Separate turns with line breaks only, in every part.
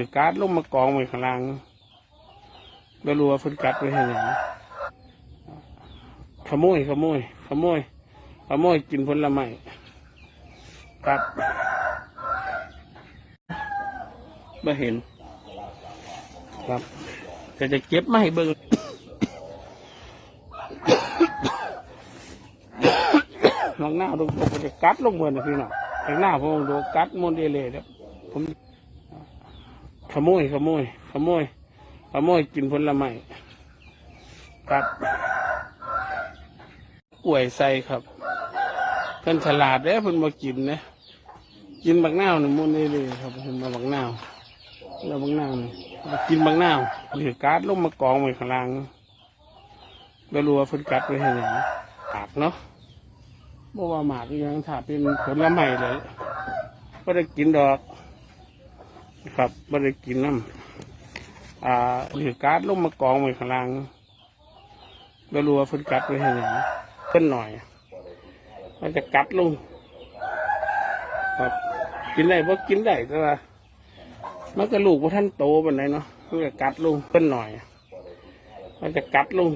ถือการ์ดลงมากองไว้ข้างล่างไม่รู้ว่าเพิ่นกัดไว้ให้หยังขโมยขโมยขโมยขโมยกินผลไม้กัดไม่เห็น ครับแต่จะเก็บไมาให้เบิ่งน้องหน้าดูผมจะกัดลงเหมือนนะพี่น้องข้างหน้าผมดูกัดมนเดเลยแล้วผม ขโมยขโมย ขโมย ขโมยกินผลไม้กัดป่วยใส่ครับเพิ่นฉลาดเด้เพิ่นมากินนะกินบักนาวนี่งมุนได้เลยครับเพิ่นมาบักนาวแล้วบักนาวนี่มากินบักนาวเหลือการ์ดลงมากองไว้ข้างล่างไม่รู้ว่าเพิ่นกัดไว้ให้หยังปากเนาะบ่ว่าหมากอีหยังถ้าเป็นผลไม้เลยก็ได้กินดอก ครับไม่ได้กินน้ำอ่าเหลือการ์ดลงมากองไว้ข้างล่างไม่รู้ว่าเพิ่นกัดไว้ให้หยังเพิ่นหน่อย มันจะกัดลง ครับ กินได้บ่กินได้แต่ว่ามันก็ลูกว่าท่านโตปานไหนเนาะมันจะกัดลงเพิ่นหน่อย มันจะกัดลง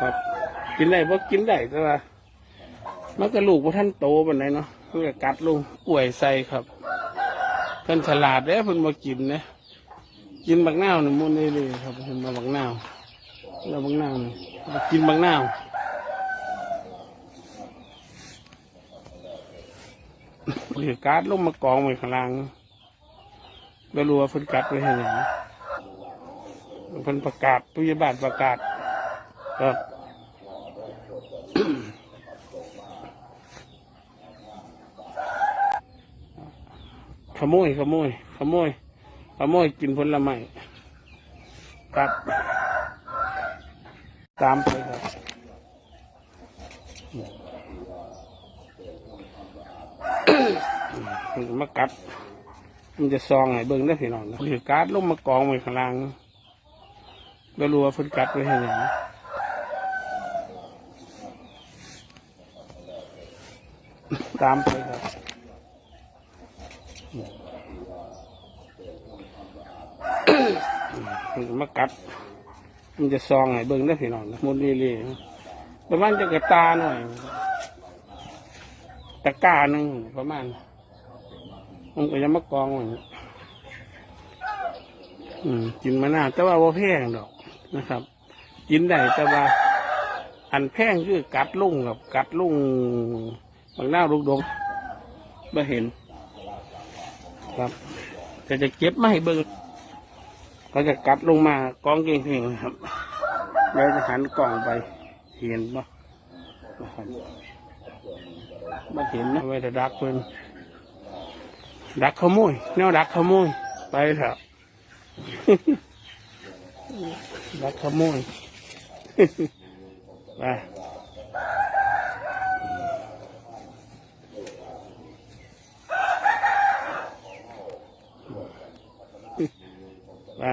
ครับ กินได้บ่กินได้แต่ว่ามันก็ลูกว่าท่านโตปานไหนเนาะมันจะกัดลงป่วยใส่ครับ เพิ่นฉลาดเด้เพิ่นมากินนะกินบักนาวนี่มุนได้เลยครับเพิ่นมาบักนาวแล้วบักนาวนี่มากินบักนาวเหลือการ์ดลงมากองไว้ข้างล่างไม่รู้ว่าเพิ่นกัดไว้ให้หยังเพิ่นประกาศผู้ใหญ่บ้านประกาศครับ ขโมยขโมย ขโมย ขโมยกินผลไม้กัดตามไปครับมันมากัด มันจะซองไห้เบิ่งได้พี่น้องถือการ์ดลงมากองไว้ข้างล่างไม่รู้ว่าเพิ่นกัดไว้ให้ยังตามไปครับ มันจะมากัด มันจะซองไห้เบิ่งได้พี่น้องมุนเรื่อยๆประมาณจะกระตาหน่อย ตะกร้าหนึ่งประมาณ มันก็จะมากองไว้อืมกินมะนาวแต่ว่าว่าแพงดอกนะครับ กินได้แต่ว่า อันแพงคือกัดลุ่งกับกัดลุ่งบางหน้าลูกดงไม่เห็น ครับ แต่จะเก็บมาให้เบิ่ง ก็จะกัดลงมากองเก่งเพ่งครับ แล้วจะหันกล่องไปเห็นปะนะครับมาเห็นนะไว้แต่ดักเพิ่นดักขโมยแนวดักขโมย ไปเถอะดักขโมย ไป ไป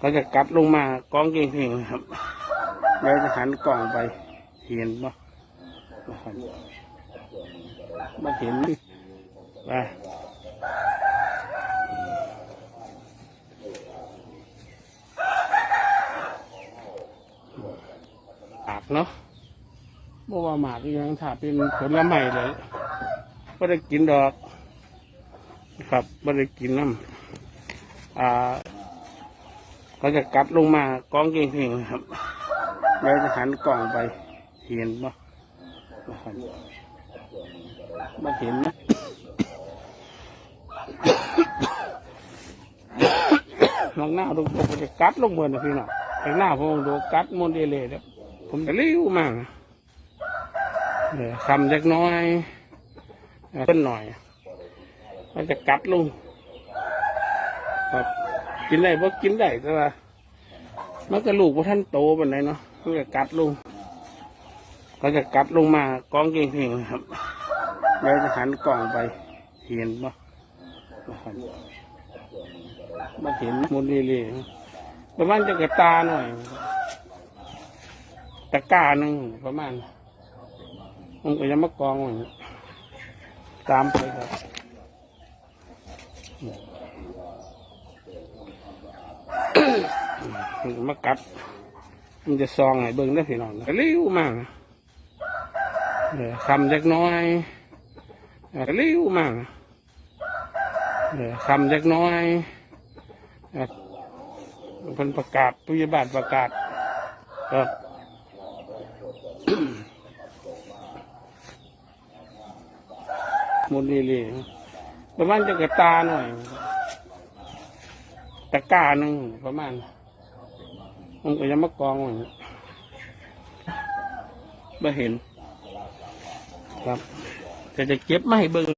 ก็จะกัดลงมากองเก่งเพ่งครับ แล้วจะหันกล่องไปเห็นปะนะครับมาเห็นไปปากเนาะ เมื่อว่าหมากอีหยังถ้าเป็นผลไม้เลยไม่ได้กินดอก ครับไม่ได้กินน้ำอ่าก็จะกัดลงมากองเก่งเพ่งครับ แล้วจะหันกล่องไปเห็นปะนะครับมาเห็นนะน้องหน้าดูผมจะกัดลงเหมือนนะพี่น้องข้างหน้าผมดูกัดมนเดเลยแล้วผมจะริ้วมาก เดี๋ยวคำเล็กน้อยเพิ่นหน่อยมันจะกัดลงครับกินได้บ่กินได้แต่ว่ามันก็ลูกว่าท่านโตปานไหนเนาะมันจะกัดลงก็จะกัดลงมากองเก่งเพ่งครับแล้วจะหันกล่องไปเห็นปะนะครับมาเห็นมุนเรื่อยประมาณจะกระตาหน่อย ตะก้าหนึ่งประมาณ มันก็ยังมากองไว้ตามไปครับมันก็มากัด มันจะซองให้เบิ่งได้พี่น้องก็เลี้ยวมากเดี๋ยวคำจักน้อยก็เลี้ยวมากเดี๋ยวคำจักน้อยเออเพิ่นประกาศผู้ใหญ่บ้านประกาศครับ มุนนี่เลยประมาณจะกระตาหน่อยตะกร้าหนึ่งประมาณมันก็ยังมากองไว้ไม่เห็น ครับแต่จะเก็บไมาให้เบิ่ง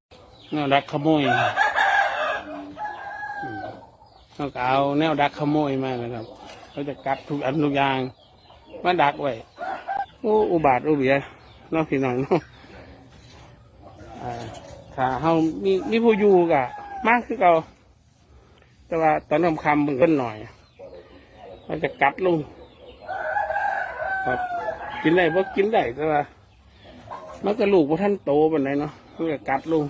แนวดักขโมยต้องเอาแนวดักขโมยมานะครับเขาจะกัดทุกอันทุกอย่างมาดักไว้โอ้อุบาทอุเบียนองพี่น้องเนาะ ถ้าเฮามีมีผู้อยู่กะมากคือเก่าแต่ว่าตอนทำคำมันก็หน่อยเขาจะกัดลงครับกินได้บ่กินได้แต่ว่ามันก็ลูกว่าท่านโตปานใดเนาะมันก็กัดลง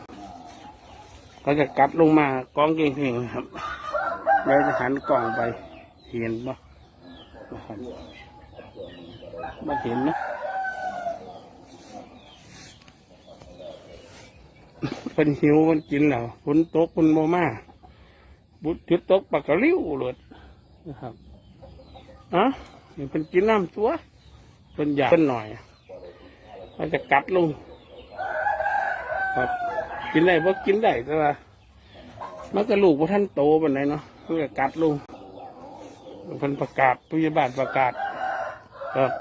เขาจะกัดลงมากองเก่งๆครับแล้วจะหันกล่องไปเห็นบ่นะมาเห็นนะ เป็นหิวมันกินแล้วฝนตกฝนโมมาบุดจุดตกปากกะลิ้วเลยนะครับอะเป็นกินน้ำตัวเป็นอยากเป็นหน่อยเขาจะกัดลงครับ กินได้บ่กินได้แต่ว่ามันก็ลูกว่าท่านโตปานใดเนาะมันก็กัดลงเพิ่นประกาศผู้ใหญ่บ้านประกาศครับ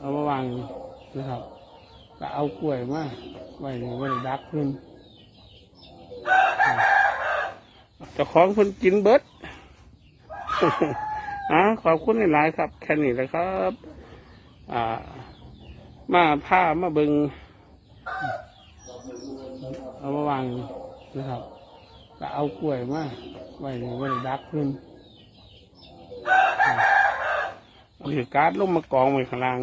เอามา วางนะครับก็เอากล้วยมาไว้ไว้ดักเพิ่นเจ้าของเพิ่นกินเบิดอ่าขอบคุณหลายครับ แค่นี้แหละครับ อ่า มาผ้ามาเบิงเอามาวางนะครับก็เอากล้วยมาไว้ไว้ดักเพิ่นเอาถือการ์ดลงมากองไว้ข้างล่าง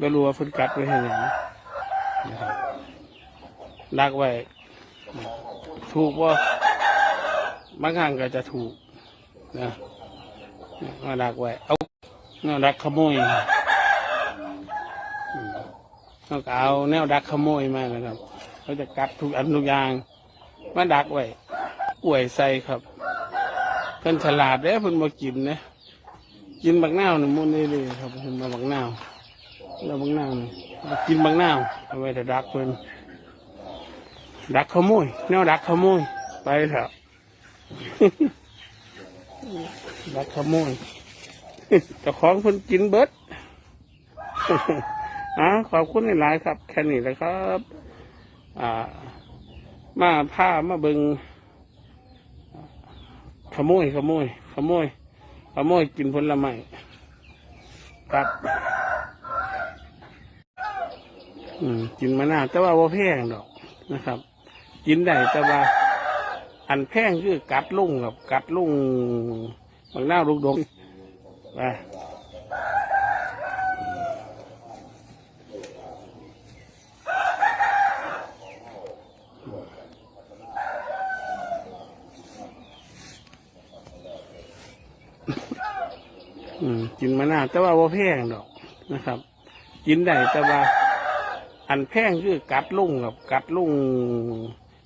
ไม่รู้ว่าเพิ่นกัดไว้ให้หยังนะครับดักไว้ ถูกว่าบางครั้งก็จะถูกนะมาดักไว้ เอาแนวดักขโมยต้องเอาแนวดักขโมยมานะครับเขาจะกัดทุกอันทุกอย่างมาดักไว้กล้วยใส่ครับเพิ่นฉลาดเด้เพิ่นมากินนะกินบักนาวนี่มุนนี่เลยครับเพิ่นมาบักนาว แล้วบักนาวนี่มากินบักนาวเอาไว้แต่ดักเพิ่นดักขโมยแนวดักขโมยไปเถอะดักขโมยเจ้าของคนกินเบิดอ่าขอบคุณหลายครับ แค่นี้แหละครับ อ่า มาผ้ามาเบิงขโมยขโมยขโมยขโมยกินผลไม้ครับ อืมกินมะนาวแต่ว่าว่าแพงดอกนะครับ กินได้แต่ว่า อันแพงคือกัดลุ่งกับกัดลุ่งบางหน้าวลูกดกไปอืมกินมะนาวแต่ว่าว่าแพงดอกนะครับ กินได้แต่ว่า อันแพงคือกัดลุงกับกัดลุง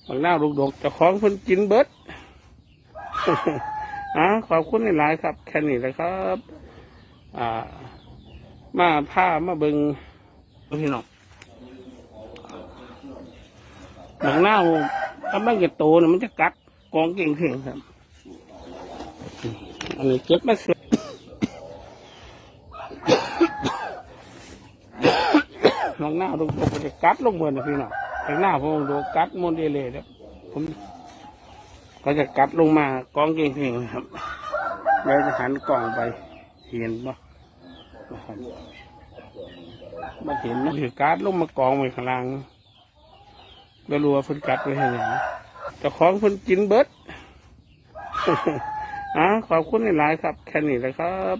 บางหน้าลูกดกเจ้าของเพิ่นกินเบิดอ่าขอบคุณหลายครับ แค่นี้แหละครับ อ่า มาผ้ามาเบิงพี่น้องบางหน้าถ้าไมันจะโตเนี่ยมันจะกัดกองเก่งเข่งครับ อันนี้เก็บมาเสร็ บางหน้าวลูกดกมันจะกัดลงเหมือนนะพี่น้องบางหน้าผมดูกัดมนเดเลยแล้วผม ก็จะกัดลงมากองเก่งๆครับแล้วจะหันกล่องไปเห็นปะนะครับมาเห็นนะถือการ์ดลงมากองไว้ข้างล่างไม่รู้ว่าเพิ่นกัดไว้ให้หยังจ้าของเพิ่นกินเบิดอ่าขอบคุณหลายครับ แค่นี้แหละครับ